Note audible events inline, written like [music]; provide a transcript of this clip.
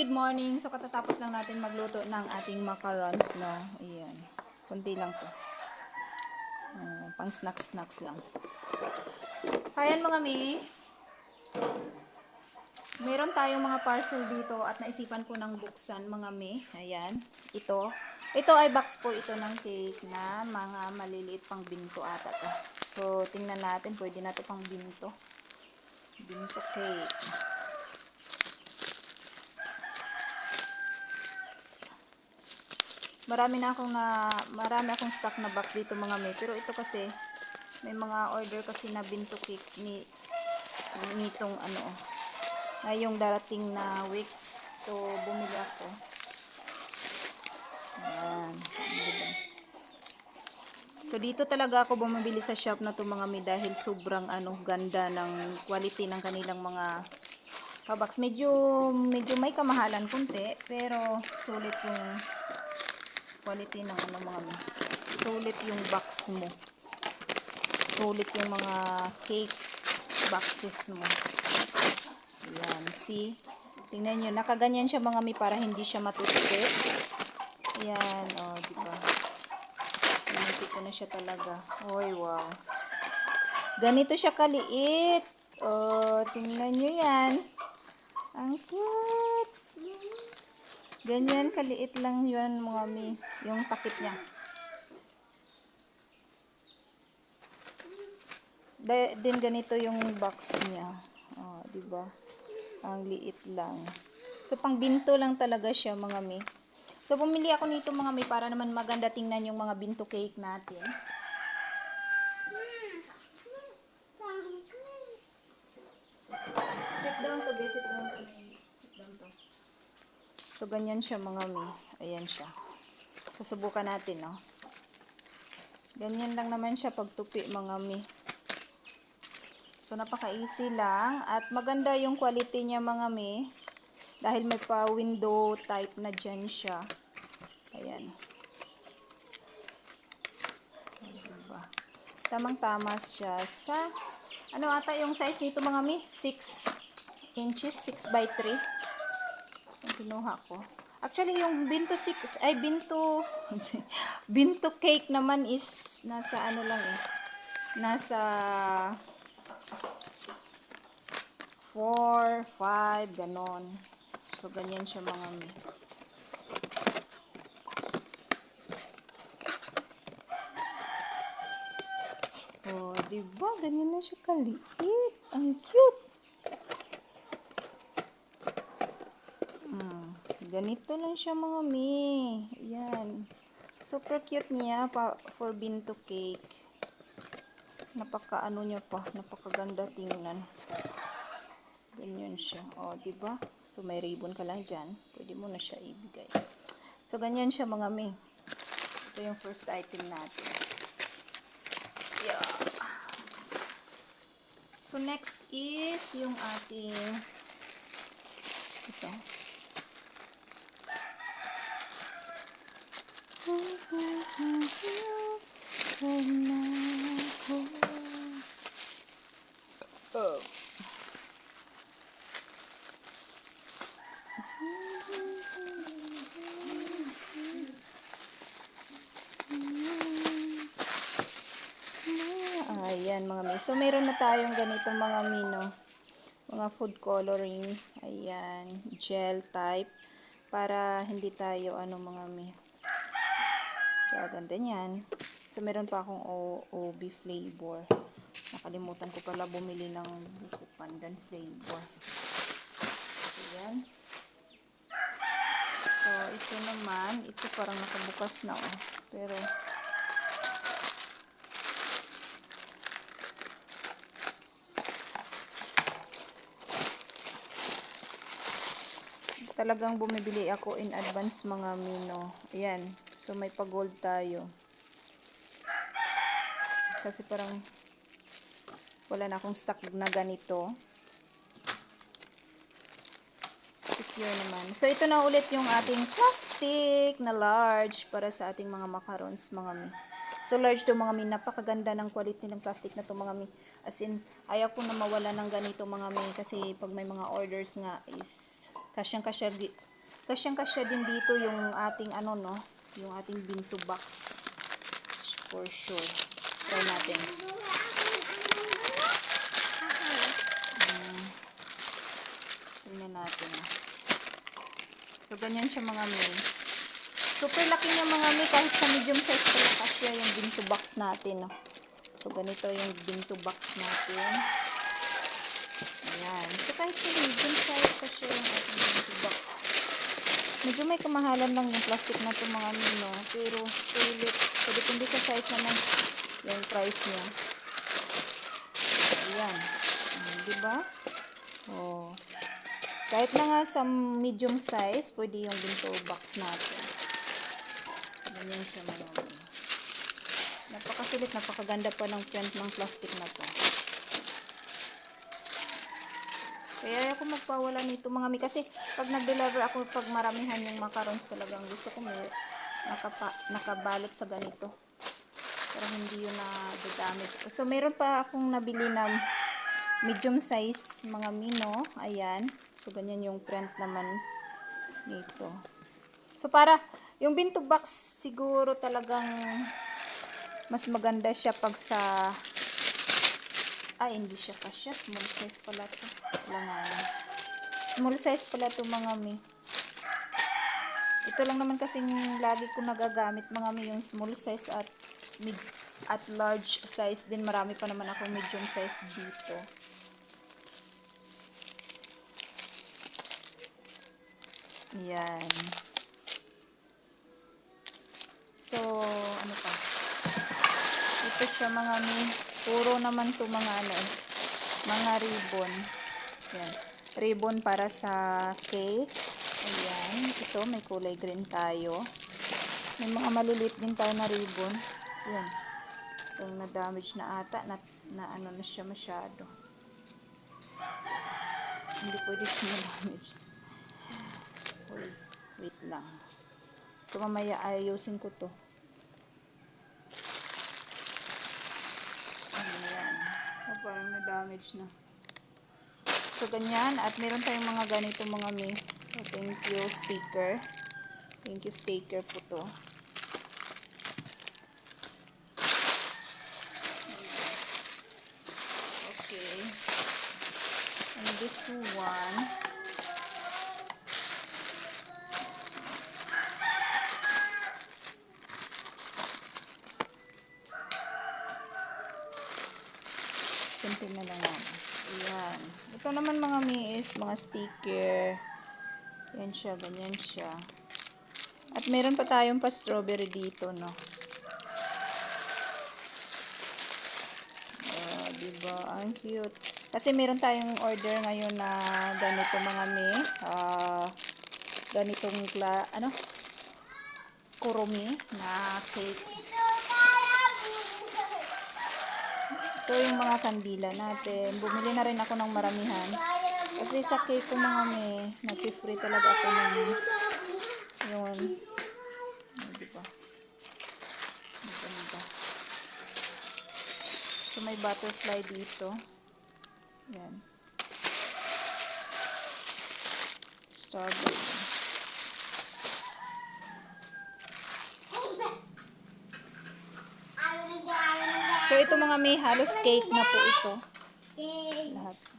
Good morning. So, katatapos lang natin magluto ng ating macarons, no? Ayan. Kunti lang to. Uh, pang snacks-snacks lang. Ayan mga mi. Meron tayong mga parcel dito at naisipan ko ng buksan mga mi. Ayan. Ito. Ito ay box po ito ng cake na mga maliliit pang binto ata to. So, tingnan natin. Pwede na to pang binto. Binto cake. Marami na akong na marami akong stock na box dito mga may. Pero ito kasi may mga order kasi na binto cake ni nitong ano ngayong darating na weeks. So bumili ako. Ayan. So dito talaga ako bumibili sa shop na to mga may dahil sobrang ano ganda ng quality ng kanilang mga kabox. Medyo medyo may kamahalan kunti pero sulit yung quality ng ano mga. Sulit yung box mo. Sulit yung mga cake boxes mo. Ayan, see? Tingnan nyo, nakaganyan siya mga mi para hindi siya matutupi. Ayan, oh, di ba? Pinisi ko na siya talaga. Oy, wow. Ganito siya kaliit. Oh, tingnan nyo yan. Ang cute. Ganyan, kaliit lang yun mga mi. Yung takip niya. Da, din ganito yung box niya. Oh, di ba? Ang liit lang. So, pang binto lang talaga siya mga mi. So, bumili ako nito mga mi para naman maganda tingnan yung mga binto cake natin. Sit down to, be, sit down to. To. So, ganyan siya mga mi. Ayan siya. Susubukan natin, no? Ganyan lang naman siya pagtupi mga mi. So, napaka-easy lang. At maganda yung quality niya mga mi. Dahil may pa-window type na dyan siya. Ayan. Diba? Tamang-tama siya sa... Ano ata yung size nito mga mi? 6 inches, 6 by 3 yung kinuha ko. Actually, yung binto 6, ay binto, [laughs] binto cake naman is nasa ano lang eh. Nasa 4, 5, ganon. So, ganyan siya mga mi. Oh, di ba? Ganyan na siya kaliit. Ang cute. Ganito lang siya mga mi. Yan. Super cute niya pa for binto cake. Napaka ano niya pa, napakaganda tingnan. Ganyan siya. 'di ba? So may ribbon ka lang diyan. Pwede mo na siya ibigay. So ganyan siya mga mi. Ito yung first item natin. Yeah. So next is yung ating ito. Ayan mga mi. So meron na tayong ganitong mga mino. Mga food coloring. Ayan. Gel type. Para hindi tayo ano mga mi. Kaya ganda niyan. So, meron pa akong OB flavor. Nakalimutan ko pala bumili ng buko pandan flavor. So, yan. So, ito naman. Ito parang nakabukas na oh. Pero, talagang bumibili ako in advance mga mino. Ayan. So, may pa-gold tayo. Kasi parang wala na akong stock na ganito. Secure naman. So, ito na ulit yung ating plastic na large para sa ating mga macarons, mga mi. So, large to mga mi. Napakaganda ng quality ng plastic na to mga mi. As in, ayaw ko na mawala ng ganito mga mi. Kasi pag may mga orders nga is kasyang-kasya kasyang kasya din dito yung ating ano no, yung ating binto box. For sure. Try natin. Tingnan natin. So, ganyan siya mga may. Super laki niya mga may. Kahit sa medium size pala kasya yung binto box natin. No? So, ganito yung binto box natin. Ayan. So, kahit sa medium size kasya yung ating binto box. Medyo may kamahalan lang yung plastic na ito mga mino. Pero, sulit. So, depende sa size naman yung price niya. Ayan. Diba? Oh. Kahit na nga sa medium size, pwede yung binto box natin. So, ganyan siya mga mino. Napakasulit, napakaganda pa ng print ng plastic na to. Kaya ako magpawala nito mga mi kasi pag nag-deliver ako pag maramihan yung macarons talagang gusto ko may nakapa, nakabalot sa ganito. Para hindi yun na damage. So meron pa akong nabili na medium size mga mino. Ayan. So ganyan yung print naman nito. So para yung binto box siguro talagang mas maganda siya pag sa ay, hindi siya kasya. Small size pala to. Wala. Small size pala to mga mi. Ito lang naman kasing lagi ko nagagamit mga mi yung small size at mid at large size din. Marami pa naman ako medium size dito. Yan. So, ano pa? Ito siya mga mi. Puro naman to mga ano eh. Mga ribbon. Yan. Ribbon para sa cakes. Ayan. Ito may kulay green tayo. May mga maliliit din tayo na ribbon. Yan. Yung na-damage na ata. Na, na ano na siya masyado. Hindi pwede siya na-damage. Wait, wait lang. So mamaya ayusin ko to. Ayan. Oh, na-damage na. So, ganyan. At meron tayong mga ganito mga mi. So, thank you sticker. Thank you sticker po to. Okay. And this one. Kunti na lang natin. Ayan. Ito naman mga mi is mga sticker. Yan siya, ganyan siya. At meron pa tayong pa strawberry dito, no? Oh, diba? Ang cute. Kasi meron tayong order ngayon na ganito mga mi. Ah, ganitong kla, ano? Kurumi na cake. So, yung mga kandila natin. Bumili na rin ako ng maramihan. Kasi sa cake ko mga may, nag-free talaga ako ng yun. Oh, di ba? Maganda. So, may butterfly dito. Yan. Strawberry. Ito mga may halos cake na po ito. Lahat.